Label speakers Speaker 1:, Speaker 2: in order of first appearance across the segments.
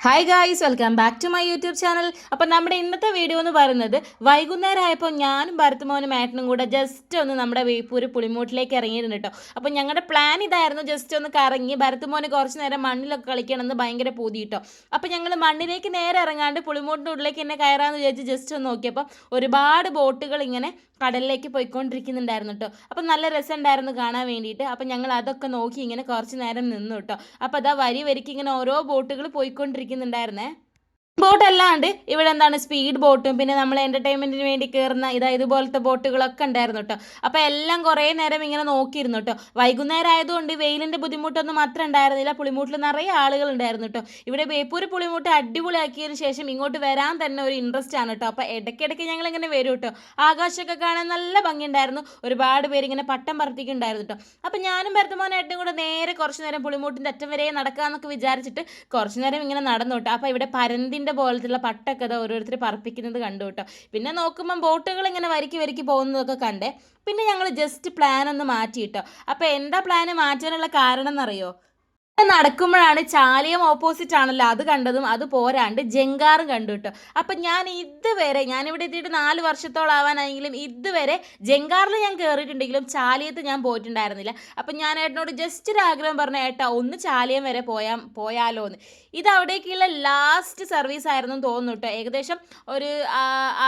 Speaker 1: Hi guys welcome back to my YouTube channel അപ്പം നമ്മുടെ ഇന്നത്തെ വീഡിയോ എന്ന് പറയുന്നത് വൈകുന്നേരം ആയപ്പോൾ ഞാനും ഭരത്മോനും ഏട്ടനും കൂടെ ജസ്റ്റ് ഒന്ന് നമ്മുടെ വേപ്പൂര് പുളിമൂട്ടിലേക്ക് ഇറങ്ങിയിരുന്നു കേട്ടോ. അപ്പം ഞങ്ങളുടെ പ്ലാൻ ഇതായിരുന്നു ജസ്റ്റ് ഒന്ന് കറങ്ങി ഭരത്മോന് കുറച്ച് നേരം മണ്ണിലൊക്കെ കളിക്കണമെന്ന് ഭയങ്കര പൂതി കേട്ടോ. അപ്പം ഞങ്ങൾ മണ്ണിലേക്ക് നേരെ ഇറങ്ങാണ്ട് പുളിമൂട്ടിന്റെ ഉള്ളിലേക്ക് എന്നെ കയറാമെന്ന് വിചാരിച്ച് ജസ്റ്റ് ഒന്ന് നോക്കിയപ്പോൾ ഒരുപാട് ബോട്ടുകൾ ഇങ്ങനെ കടലിലേക്ക് പോയിക്കൊണ്ടിരിക്കുന്നുണ്ടായിരുന്നു കേട്ടോ. അപ്പം നല്ല രസമുണ്ടായിരുന്നു കാണാൻ വേണ്ടിയിട്ട്. അപ്പം ഞങ്ങൾ അതൊക്കെ നോക്കി ഇങ്ങനെ കുറച്ച് നേരം നിന്നു കേട്ടോ. അപ്പോൾ അതാ വരി വരിക്ക് ഇങ്ങനെ ഓരോ ബോട്ടുകൾ പോയിക്കൊണ്ടിരിക്കുന്നുണ്ടായിരുന്നേ ബോട്ട് അല്ലാണ്ട് ഇവിടെ എന്താണ് സ്പീഡ് ബോട്ടും പിന്നെ നമ്മൾ എന്റർടൈൻമെന്റിന് വേണ്ടി കയറുന്ന ഇതാ ഇതുപോലത്തെ ബോട്ടുകളൊക്കെ ഉണ്ടായിരുന്നു കേട്ടോ അപ്പോൾ എല്ലാം കുറേ നേരം ഇങ്ങനെ നോക്കിയിരുന്നു കേട്ടോ വൈകുന്നേരം ആയതുകൊണ്ട് വെയിലിന്റെ ബുദ്ധിമുട്ടൊന്നും മാത്രം ഉണ്ടായിരുന്നില്ല. പുളിമൂട്ടിൽ നിറയെ ആളുകൾ ഉണ്ടായിരുന്നു കേട്ടോ ഇവിടെ ബേപ്പൂര് പുളിമൂട്ട് അടിപൊളിയാക്കിയതിന് ശേഷം ഇങ്ങോട്ട് വരാൻ തന്നെ ഒരു ഇൻട്രസ്റ്റ് ആണ് കേട്ടോ അപ്പോൾ ഇടയ്ക്കിടയ്ക്ക് ഞങ്ങൾ ഇങ്ങനെ വരും കേട്ടോ ആകാശമൊക്കെ കാണാൻ നല്ല ഭംഗിയുണ്ടായിരുന്നു. ഒരുപാട് പേര് ഇങ്ങനെ പട്ടം പറത്തിക്കുണ്ടായിരുന്നു കേട്ടോ അപ്പോൾ ഞാനും ഭരതമോനായിട്ടും കൂടെ നേരെ കുറച്ച് നേരം പുളിമൂട്ടിന്റെ അറ്റം വരെ നടക്കാമെന്നൊക്കെ വിചാരിച്ചിട്ട് കുറച്ച് നേരം ഇങ്ങനെ നടന്നു കേട്ടോ അപ്പോൾ ഇവിടെ പരന്തിന്റെ പോലത്തുള്ള പട്ടൊക്കെ അത് ഓരോരുത്തർ പറപ്പിക്കുന്നത് കണ്ടു കേട്ടോ. പിന്നെ നോക്കുമ്പം ബോട്ടുകൾ ഇങ്ങനെ വരിക്കി വരിക്കി പോകുന്നതൊക്കെ കണ്ടേ. പിന്നെ ഞങ്ങൾ ജസ്റ്റ് പ്ലാൻ ഒന്ന് മാറ്റി കേട്ടോ. അപ്പോൾ എന്താ പ്ലാൻ മാറ്റാനുള്ള കാരണം എന്നറിയോ? നടക്കുമ്പോഴാണ് ചാലിയം ഓപ്പോസിറ്റ് ആണല്ലോ അത് കണ്ടതും അത് പോരാണ്ട് ജങ്കാറും കണ്ടു കേട്ടോ. അപ്പം ഞാൻ ഇതുവരെ ഞാനിവിടെ എത്തിയിട്ട് നാല് വർഷത്തോളം ആവാനായെങ്കിലും ഇതുവരെ ജങ്കാറിൽ ഞാൻ കയറിയിട്ടുണ്ടെങ്കിലും ചാലിയത്ത് ഞാൻ പോയിട്ടുണ്ടായിരുന്നില്ല. അപ്പം ഞാൻ ഏട്ടനോട് ജസ്റ്റ് ഒരു ആഗ്രഹം പറഞ്ഞ ഏട്ടാ ഒന്ന് ചാലിയം വരെ പോയാ പോയാലോ എന്ന് ഇത് അവിടേക്കുള്ള ലാസ്റ്റ് സർവീസ് ആയിരുന്നു തോന്നുന്നു കേട്ടോ. ഏകദേശം ഒരു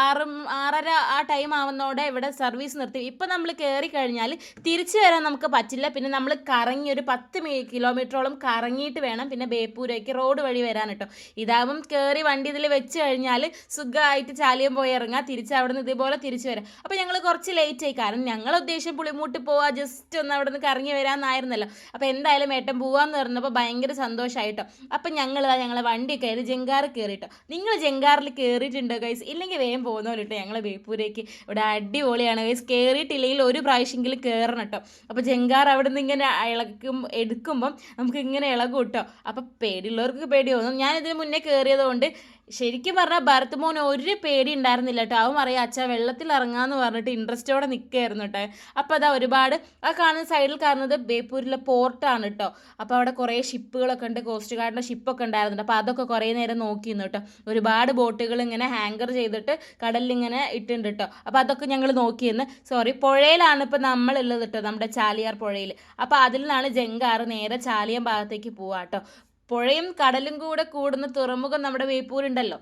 Speaker 1: ആറും ആറര ആ ടൈം ആവുന്നതോടെ ഇവിടെ സർവീസ് നിർത്തി. ഇപ്പൊ നമ്മൾ കയറി കഴിഞ്ഞാൽ തിരിച്ചു വരാൻ നമുക്ക് പറ്റില്ല. പിന്നെ നമ്മൾ കറങ്ങി ഒരു പത്ത് കിലോമീറ്ററോളം കറങ്ങിയിട്ട് വേണം പിന്നെ ബേപ്പൂരേക്ക് റോഡ് വഴി വരാൻ കേട്ടോ ഇതാവും കയറി വണ്ടി ഇതിൽ വെച്ച് കഴിഞ്ഞാൽ സുഖമായിട്ട് ചാലിയം പോയി ഇറങ്ങാം തിരിച്ച് അവിടെ നിന്ന് ഇതേപോലെ തിരിച്ചു വരാം. അപ്പോൾ ഞങ്ങൾ കുറച്ച് ലേറ്റ് ആയി. കാരണം ഞങ്ങൾ ഉദ്ദേശം പുളിമൂട്ട് പോവാ ജസ്റ്റ് ഒന്ന് അവിടെ നിന്ന് കറങ്ങി വരാമെന്നായിരുന്നല്ലോ അപ്പോൾ എന്തായാലും ഏട്ടൻ പോവാന്ന് പറഞ്ഞപ്പോൾ ഭയങ്കര സന്തോഷമായിട്ടോ അപ്പം ഞങ്ങൾ ഞങ്ങളെ വണ്ടി കയറി ജങ്കാറ് കയറിട്ടോ നിങ്ങൾ ജങ്കാറിൽ കയറിയിട്ടുണ്ടോ ഗൈസ് ഇല്ലെങ്കിൽ വേഗം പോകുന്നല്ലോ കേട്ടോ ഞങ്ങൾ ബേപ്പൂരേക്ക്. ഇവിടെ അടിപൊളിയാണ് ഗൈസ് കയറിയിട്ടില്ലെങ്കിൽ ഒരു പ്രാവശ്യമെങ്കിലും കയറണം കേട്ടോ. അപ്പോൾ ജങ്കാർ അവിടെ നിന്ന് ഇങ്ങനെ ഇളക്കും എടുക്കുമ്പം നമുക്ക് ഇങ്ങനെ ഇളകും കേട്ടോ അപ്പം പേടിയുള്ളവർക്ക് പേടി തോന്നും ഞാനിതിന് മുന്നേ കയറിയത് കൊണ്ട് ശരിക്കും പറഞ്ഞാൽ ഭരത് മോൻ ഒരു പേടി ഉണ്ടായിരുന്നില്ല കേട്ടോ അവൻ പറയാം അച്ഛാ വെള്ളത്തിൽ ഇറങ്ങാന്ന് പറഞ്ഞിട്ട് ഇൻട്രസ്റ്റോടെ നിൽക്കുകയായിരുന്നു കേട്ടോ അപ്പോൾ അതാ ഒരുപാട് ആ കാണുന്ന സൈഡിൽ കാണുന്നത് ബേപ്പൂരിലെ പോർട്ടാണ് കേട്ടോ അപ്പോൾ അവിടെ കുറേ ഷിപ്പുകളൊക്കെ ഉണ്ട് കോസ്റ്റ് ഗാർഡിന്റെ ഷിപ്പൊക്കെ ഉണ്ടായിരുന്നുണ്ട്. അപ്പോൾ അതൊക്കെ കുറേ നേരം നോക്കിയിരുന്നു കേട്ടോ ഒരുപാട് ബോട്ടുകൾ ഇങ്ങനെ ഹാങ്കർ ചെയ്തിട്ട് കടലിൽ ഇങ്ങനെ ഇട്ടുണ്ട് കേട്ടോ അപ്പോൾ അതൊക്കെ ഞങ്ങൾ നോക്കിയെന്ന് സോറി പുഴയിലാണ് ഇപ്പോൾ നമ്മളുള്ളത് കേട്ടോ നമ്മുടെ ചാലിയാർ പുഴയിൽ അപ്പോൾ അതിൽ നിന്നാണ് ജങ്കാറ് നേരെ ചാലിയം ഭാഗത്തേക്ക് പോവാ കേട്ടോ പുഴയും കടലും കൂടെ കൂടുന്ന തുറമുഖം നമ്മുടെ വേപ്പൂരുണ്ടല്ലോ.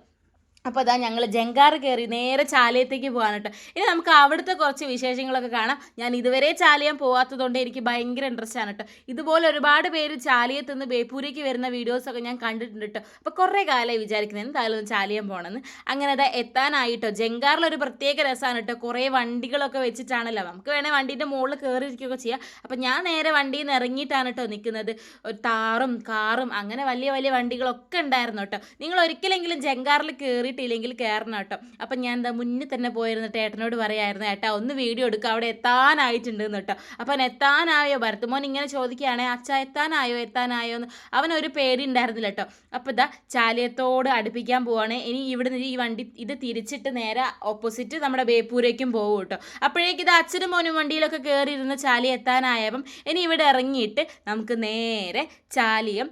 Speaker 1: അപ്പോൾ അതാ ഞങ്ങൾ ജങ്കാറ് കയറി നേരെ ചാലയത്തേക്ക് പോകാൻ കേട്ടോ. ഇനി നമുക്ക് അവിടുത്തെ കുറച്ച് വിശേഷങ്ങളൊക്കെ കാണാം. ഞാൻ ഇതുവരെ ചാലിയാൻ പോകാത്തതുകൊണ്ട് എനിക്ക് ഭയങ്കര ഇൻട്രസ്റ്റ് ആണ് കേട്ടോ. ഇതുപോലെ ഒരുപാട് പേര് ചാലിയത്ത് നിന്ന് ബേപ്പൂരേക്ക് വരുന്ന വീഡിയോസൊക്കെ ഞാൻ കണ്ടിട്ടുണ്ട് കേട്ടോ. അപ്പോൾ കുറേ കാലമായി വിചാരിക്കുന്നത് എന്തായാലും ചാലിയാൻ ചാലിയം പോകണമെന്ന് അങ്ങനെ അതാ എത്താനായിട്ടോ. ജങ്കാറിലൊരു പ്രത്യേക രസമാണ് കേട്ടോ. കുറേ വണ്ടികളൊക്കെ വെച്ചിട്ടാണല്ലോ. നമുക്ക് വേണേൽ വണ്ടീന്റെ മുകളിൽ കയറിയിരിക്കുകയൊക്കെ ചെയ്യാം. അപ്പോൾ ഞാൻ നേരെ വണ്ടിയിൽ നിന്ന് ഇറങ്ങിയിട്ടാണ് കേട്ടോ നിൽക്കുന്നത്. ഒരു താറും കാറും അങ്ങനെ വലിയ വലിയ വണ്ടികളൊക്കെ ഉണ്ടായിരുന്നു കേട്ടോ. നിങ്ങൾ ഒരിക്കലെങ്കിലും ജങ്കാറിൽ കയറിയിട്ടില്ലെങ്കിൽ കയറണം കേട്ടോ. അപ്പം ഞാൻ എന്താ മുന്നിൽ തന്നെ പോയിരുന്നിട്ട് ഏട്ടനോട് പറയായിരുന്നു ഏട്ടാ ഒന്ന് വീഡിയോ എടുക്കുക അവിടെ എത്താനായിട്ടുണ്ട് കേട്ടോ. അപ്പം എത്താനായോ ഭരത്തുമോൻ ഇങ്ങനെ ചോദിക്കുകയാണെ അച്ഛ എത്താനായോ എത്താനായോ എന്ന് അവനൊരു പേടി ഉണ്ടായിരുന്നില്ല കേട്ടോ. അപ്പം ഇതാ ചാലിയത്തോട് അടുപ്പിക്കാൻ പോവാണ്. ഇനി ഇവിടെ നിന്ന് ഈ വണ്ടി ഇത് തിരിച്ചിട്ട് നേരെ ഓപ്പോസിറ്റ് നമ്മുടെ ബേപ്പൂരേക്കും പോകും കേട്ടോ. അപ്പോഴേക്ക് ഇത് അച്ഛനും മോനും വണ്ടിയിലൊക്കെ കയറി ഇരുന്ന് ചാലി എത്താനായപ്പം ഇനി ഇവിടെ ഇറങ്ങിയിട്ട് നമുക്ക് നേരെ ചാലിയം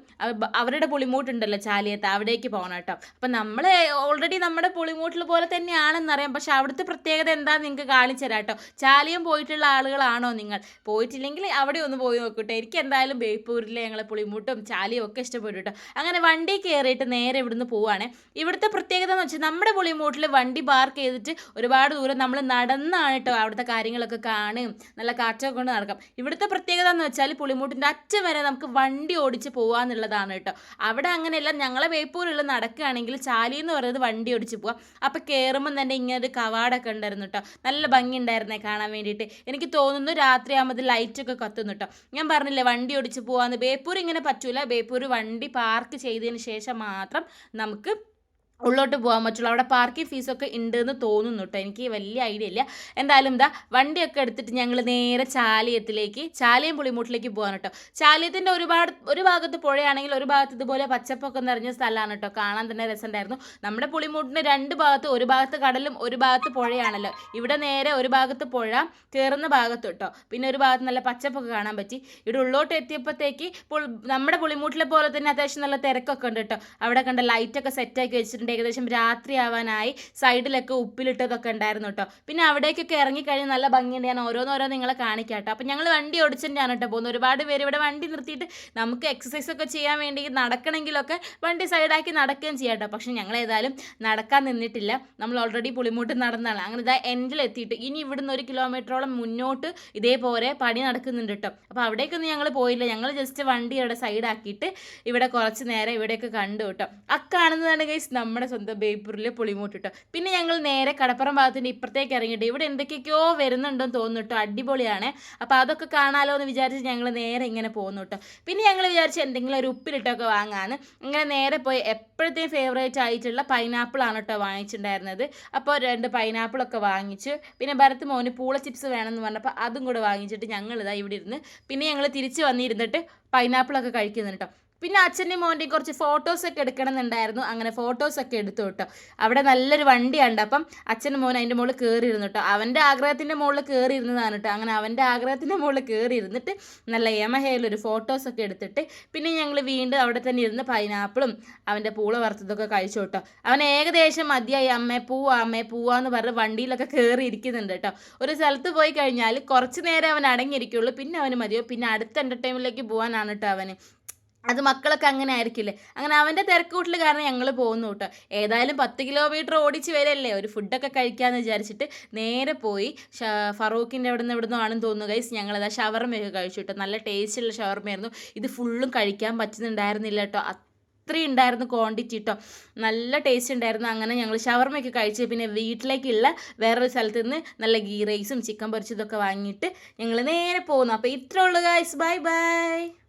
Speaker 1: അവരുടെ പുളിമൂട്ടുണ്ടല്ലോ ചാലിയത്ത് അവിടേക്ക് പോകണം കേട്ടോ. അപ്പം നമ്മൾ ഓൾറെഡി നമ്മുടെ പുളിമൂട്ടിൽ പോലെ തന്നെയാണെന്നറിയാം പക്ഷെ അവിടുത്തെ പ്രത്യേകത എന്താണെന്ന് നിങ്ങൾക്ക് കാണിച്ചു തരാം കേട്ടോ. ചാലിയം പോയിട്ടുള്ള ആളുകളാണോ നിങ്ങൾ? പോയിട്ടില്ലെങ്കിൽ അവിടെ ഒന്ന് പോയി നോക്കട്ടെ എനിക്ക് എന്തായാലും ബേപ്പൂരിലെ ഞങ്ങളെ പുളിമൂട്ടും ചാലിയും ഒക്കെ ഇഷ്ടപ്പെട്ടു കേട്ടോ. അങ്ങനെ വണ്ടി കയറിയിട്ട് നേരെ ഇവിടുന്ന് പോവാണ്. ഇവിടുത്തെ പ്രത്യേകത എന്ന് വെച്ചാൽ നമ്മുടെ പുളിമൂട്ടിൽ വണ്ടി പാർക്ക് ചെയ്തിട്ട് ഒരുപാട് ദൂരം നമ്മൾ നടന്നാണ് കേട്ടോ അവിടുത്തെ കാര്യങ്ങളൊക്കെ കാണുകയും നല്ല കാറ്റൊക്കെ കൊണ്ട് നടക്കാം. ഇവിടുത്തെ പ്രത്യേകത എന്ന് വെച്ചാൽ പുളിമൂട്ടിന്റെ അറ്റം വരെ നമുക്ക് വണ്ടി ഓടിച്ച് പോകാന്നുള്ളതാണ് കേട്ടോ. അവിടെ അങ്ങനെയല്ല ഞങ്ങളെ വേപ്പൂരിൽ നടക്കുകയാണെങ്കിൽ ചാലി എന്ന് പറയുന്നത് വണ്ടി ഓടിച്ച് പോവാം. അപ്പോൾ കയറുമ്പം തന്നെ ഇങ്ങനെ ഒരു കവാടൊക്കെ ഉണ്ടായിരുന്നു കേട്ടോ നല്ല ഭംഗി ഉണ്ടായിരുന്നേ കാണാൻ വേണ്ടിയിട്ട്. എനിക്ക് തോന്നുന്നു രാത്രി ആകുമ്പോൾ ലൈറ്റൊക്കെ കത്തുന്നു കേട്ടോ ഞാൻ പറഞ്ഞില്ലേ വണ്ടി ഓടിച്ച് പോവാന്ന്. ബേപ്പൂർ ഇങ്ങനെ പറ്റൂല. ബേപ്പൂർ വണ്ടി പാർക്ക് ചെയ്തതിന് ശേഷം മാത്രം നമുക്ക് ഉള്ളോട്ട് പോകാൻ പറ്റുള്ളൂ. അവിടെ പാർക്കിംഗ് ഫീസൊക്കെ ഉണ്ട് എന്ന് തോന്നുന്നു കേട്ടോ എനിക്ക് വലിയ ഐഡിയ ഇല്ല. എന്തായാലും എന്താ വണ്ടിയൊക്കെ എടുത്തിട്ട് ഞങ്ങൾ നേരെ ചാലിയത്തിലേക്ക് ചാലിയം പുളിമൂട്ടിലേക്ക് പോകാൻ കേട്ടോ ചാലിയത്തിന്റെ ഒരുപാട് ഒരു ഭാഗത്ത് പുഴയാണെങ്കിൽ ഒരു ഭാഗത്ത് ഇതുപോലെ പച്ചപ്പൊക്കെ നിറഞ്ഞ സ്ഥലമാണ് കേട്ടോ കാണാൻ തന്നെ രസമുണ്ടായിരുന്നു നമ്മുടെ പുളിമൂട്ടിന് രണ്ട് ഭാഗത്ത് ഒരു ഭാഗത്ത് കടലും ഒരു ഭാഗത്ത് പുഴയാണല്ലോ. ഇവിടെ നേരെ ഒരു ഭാഗത്ത് പുഴ കയറുന്ന ഭാഗത്ത് കേട്ടോ പിന്നെ ഒരു ഭാഗത്ത് നല്ല പച്ചപ്പൊക്കെ കാണാൻ പറ്റി. ഇവിടെ ഉള്ളോട്ട് എത്തിയപ്പോഴത്തേക്ക് നമ്മുടെ പുളിമൂട്ടിലെ പോലെ തന്നെ അത്യാവശ്യം നല്ല തിരക്കൊക്കെ ഉണ്ട് കേട്ടോ അവിടെ കണ്ട ലൈറ്റൊക്കെ സെറ്റാക്കി വെച്ചിട്ടുണ്ട്. ഏകദേശം രാത്രി ആവാനായി സൈഡിലൊക്കെ ഉപ്പിലിട്ടതൊക്കെ ഉണ്ടായിരുന്നു കേട്ടോ പിന്നെ അവിടേക്കൊക്കെ ഇറങ്ങിക്കഴിഞ്ഞ് നല്ല ഭംഗിയുണ്ട്. ഞാൻ ഓരോന്നോരോ നിങ്ങളെ കാണിക്കാം കേട്ടോ അപ്പം ഞങ്ങൾ വണ്ടി ഓടിച്ചിട്ടാണ് കേട്ടോ പോകുന്നത്. ഒരുപാട് പേര് ഇവിടെ വണ്ടി നിർത്തിയിട്ട് നമുക്ക് എക്സസൈസ് ഒക്കെ ചെയ്യാൻ വേണ്ടി നടക്കണമെങ്കിലൊക്കെ വണ്ടി സൈഡാക്കി നടക്കുകയും ചെയ്യാം കേട്ടോ പക്ഷെ ഞങ്ങൾ ഏതായാലും നടക്കാൻ നിന്നിട്ടില്ല. നമ്മൾ ഓൾറെഡി പുളിമൂട്ട് നടന്നതാണ് അങ്ങനെ ഇതാ എൻഡിൽ എത്തിയിട്ട് ഇനി ഇവിടുന്ന് ഒരു കിലോമീറ്ററോളം മുന്നോട്ട് ഇതേപോലെ പണി നടക്കുന്നുണ്ട് കേട്ടോ അപ്പോൾ അവിടേക്കൊന്നും ഞങ്ങൾ പോയില്ല. ഞങ്ങൾ ജസ്റ്റ് വണ്ടി ഇവിടെ സൈഡാക്കിയിട്ട് ഇവിടെ കുറച്ച് നേരം ഇവിടെയൊക്കെ കണ്ടു കേട്ടോ അക്കാണുന്നതാണ് ഗൈസ് നമ്മുടെ സ്വന്തം ബേപ്പൂരിലെ പുളിമൂട്ട് കേട്ടോ പിന്നെ ഞങ്ങൾ നേരെ കടപ്പുറം ഭാഗത്തിന്റെ ഇപ്പുറത്തേക്ക് ഇറങ്ങിയിട്ട്. ഇവിടെ എന്തൊക്കെയൊക്കെയോ വരുന്നുണ്ടെന്ന് തോന്നുന്നു കേട്ടോ അടിപൊളിയാണ്. അപ്പോൾ അതൊക്കെ കാണാലോ എന്ന് വിചാരിച്ച് ഞങ്ങൾ നേരെ ഇങ്ങനെ പോകുന്നു കേട്ടോ പിന്നെ ഞങ്ങൾ വിചാരിച്ച് എന്തെങ്കിലും ഒരു ഉപ്പിലിട്ടൊക്കെ വാങ്ങാന്ന്. ഇങ്ങനെ നേരെ പോയി എപ്പോഴത്തെയും ഫേവറേറ്റ് ആയിട്ടുള്ള പൈനാപ്പിളാണ് കേട്ടോ വാങ്ങിച്ചിട്ടുണ്ടായിരുന്നത്. അപ്പോൾ രണ്ട് പൈനാപ്പിളൊക്കെ വാങ്ങിച്ചു. പിന്നെ ഭരത് മോന് പൂള ചിപ്സ് വേണമെന്ന് പറഞ്ഞപ്പോൾ അതും കൂടെ വാങ്ങിച്ചിട്ട് ഞങ്ങൾ ഇതാ ഇവിടെ ഇരുന്ന്. പിന്നെ ഞങ്ങൾ തിരിച്ച് വന്നിരുന്നിട്ട് പൈനാപ്പിളൊക്കെ കഴിക്കുന്നുണ്ട് കേട്ടോ പിന്നെ അച്ഛന്റെയും മോന്റെയും കുറച്ച് ഫോട്ടോസൊക്കെ എടുക്കണമെന്നുണ്ടായിരുന്നു. അങ്ങനെ ഫോട്ടോസൊക്കെ എടുത്തു കേട്ടോ. അവിടെ നല്ലൊരു വണ്ടിയുണ്ട്. അപ്പം അച്ഛനും മോൻ അതിന്റെ മുകളിൽ കയറി ഇരുന്നു കേട്ടോ. അവന്റെ ആഗ്രഹത്തിന്റെ മുകളിൽ കയറി ഇരുന്നതാണ് കേട്ടോ. അങ്ങനെ അവന്റെ ആഗ്രഹത്തിന്റെ മുകളിൽ കയറി ഇരുന്നിട്ട് നല്ല യമഹയിലൊരു ഫോട്ടോസൊക്കെ എടുത്തിട്ട് പിന്നെ ഞങ്ങൾ വീണ്ടും അവിടെ തന്നെ ഇരുന്ന് പൈനാപ്പിളും അവന്റെ പൂള വറുത്തതൊക്കെ കഴിച്ചു കേട്ടോ. അവൻ ഏകദേശം മതിയായി. അമ്മേ പൂവാ അമ്മേ പൂവാന്ന് പറഞ്ഞ് വണ്ടിയിലൊക്കെ കയറി ഇരിക്കുന്നുണ്ട് കേട്ടോ. ഒരു സ്ഥലത്ത് പോയി കഴിഞ്ഞാൽ കുറച്ച് നേരം അവൻ അടങ്ങിയിരിക്കുള്ളൂ. പിന്നെ അവന് മതിയോ? പിന്നെ അടുത്ത എന്റർടൈൻമെന്റിലേക്ക് പോകാനാണ് കേട്ടോ അവന്. അത് മക്കളൊക്കെ അങ്ങനെ ആയിരിക്കില്ലേ? അങ്ങനെ അവന്റെ തിരക്കൂട്ടിൽ കാരണം ഞങ്ങൾ പോകുന്നു കേട്ടോ ഏതായാലും പത്ത് കിലോമീറ്റർ ഓടിച്ച് വരല്ലേ? ഒരു ഫുഡൊക്കെ കഴിക്കാമെന്ന് വിചാരിച്ചിട്ട് നേരെ പോയി ഫറൂഖിന്റെ അവിടെ നിന്ന് എവിടെ നിന്നാണെന്ന് തോന്നുന്നു ഗൈസ് ഞങ്ങളത് ഷവർമയൊക്കെ കഴിച്ചു കേട്ടോ നല്ല ടേസ്റ്റുള്ള ഷവർമയായിരുന്നു. ഇത് ഫുള്ളും കഴിക്കാൻ പറ്റുന്നുണ്ടായിരുന്നില്ല കേട്ടോ അത്രയും ഉണ്ടായിരുന്നു ക്വാണ്ടിറ്റി കേട്ടോ നല്ല ടേസ്റ്റ് ഉണ്ടായിരുന്നു. അങ്ങനെ ഞങ്ങൾ ഷവർമയൊക്കെ കഴിച്ച് പിന്നെ വീട്ടിലേക്കുള്ള വേറൊരു സ്ഥലത്ത് നിന്ന് നല്ല ഗീ റൈസും ചിക്കൻ പൊരിച്ചതൊക്കെ വാങ്ങിയിട്ട് ഞങ്ങൾ നേരെ പോകുന്നു. അപ്പോൾ ഇത്രേ ഉള്ളൂ ബൈ ബൈ